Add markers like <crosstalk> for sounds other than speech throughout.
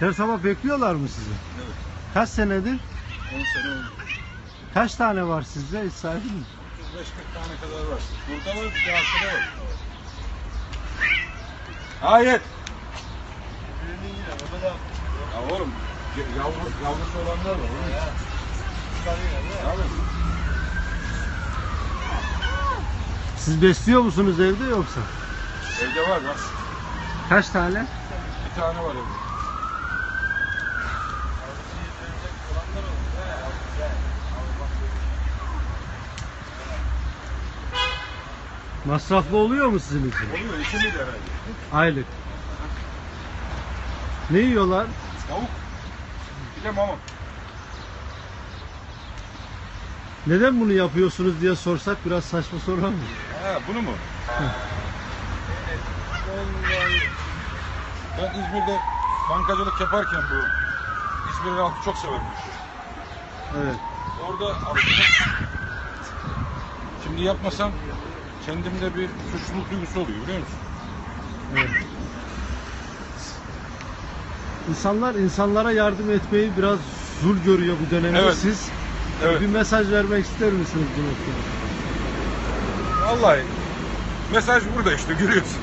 Her sabah bekliyorlar mı sizi? Evet. Kaç senedir? 10 sene oldu. Kaç tane var sizde? Hiç sahibi mi? 35-40 tane kadar var. Burada var, bir arkada var. Hayır. Birinin yine, o da ya oğlum, yavrusu olanlar var. Ya. Siz besliyor musunuz evde yoksa? Evde var bak. Kaç tane? Bir tane var evde. Masraflı oluyor mu sizin için? Oluyor ikili de herhalde. Aylık. Ne yiyorlar? Tavuk. Bir de mama. Neden bunu yapıyorsunuz diye sorsak biraz saçma sorar mı? Ha bunu mu? Vallahi ben İzmir'de bankacılık yaparken bu İzmir halkı çok severmiş. Evet. Orada aslında şimdi yapmasam kendimde bir suçluluk duygusu oluyor biliyor musun? evet. İnsanlar insanlara yardım etmeyi biraz zul görüyor bu dönemde. Evet. Siz Evet. bir mesaj vermek ister misiniz noktada? Vallahi mesaj burada işte görüyorsun.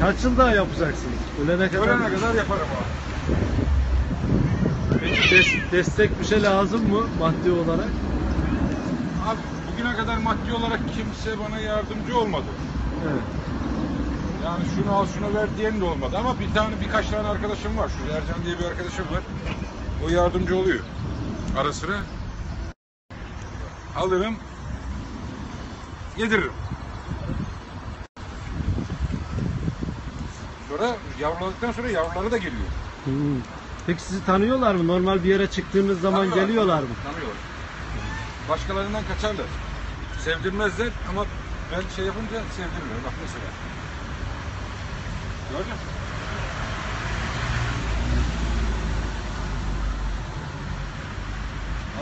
Kaç yıl daha yapacaksınız? Ölene kadar. Ölene kadar yaparım abi. Peki des- destek bir şey lazım mı maddi olarak? Abi bugüne kadar maddi olarak kimse bana yardımcı olmadı. Evet. Yani şunu al şunu ver diyen de olmadı ama bir tane birkaç tane arkadaşım var. Şu Ercan diye bir arkadaşım var. O yardımcı oluyor. Ara sıra. Alırım. Yediririm. Sonra yavruladıktan sonra yavruları da geliyor. Hmm. Peki sizi tanıyorlar mı? Normal bir yere çıktığınız zaman Tanıyorlar, geliyorlar mı? Tanıyorlar. Başkalarından kaçarlar. Sevdirmezler ama ben şey yapınca sevdirmiyorum. Bak mesela. Gördün mü?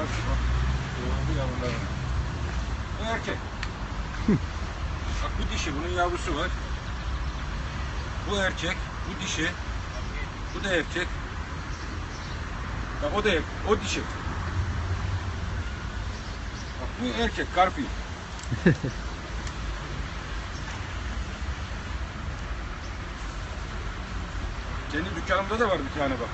Bak. Yavruları. Bu erkek. bak bu dişi. Bunun yavrusu var. Bu erkek. Bu dişi. Bu da erkek. Bak o da erkek. O dişi. Bak bu erkek. Garfield. <laughs> Kendi dükkanımda da var bir tane bak.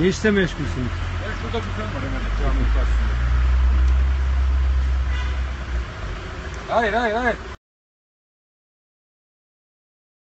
Ne işle meşgulsünüz? Ben şurada dükkan var hemen caminin karşısında. Hayır hayır hayır.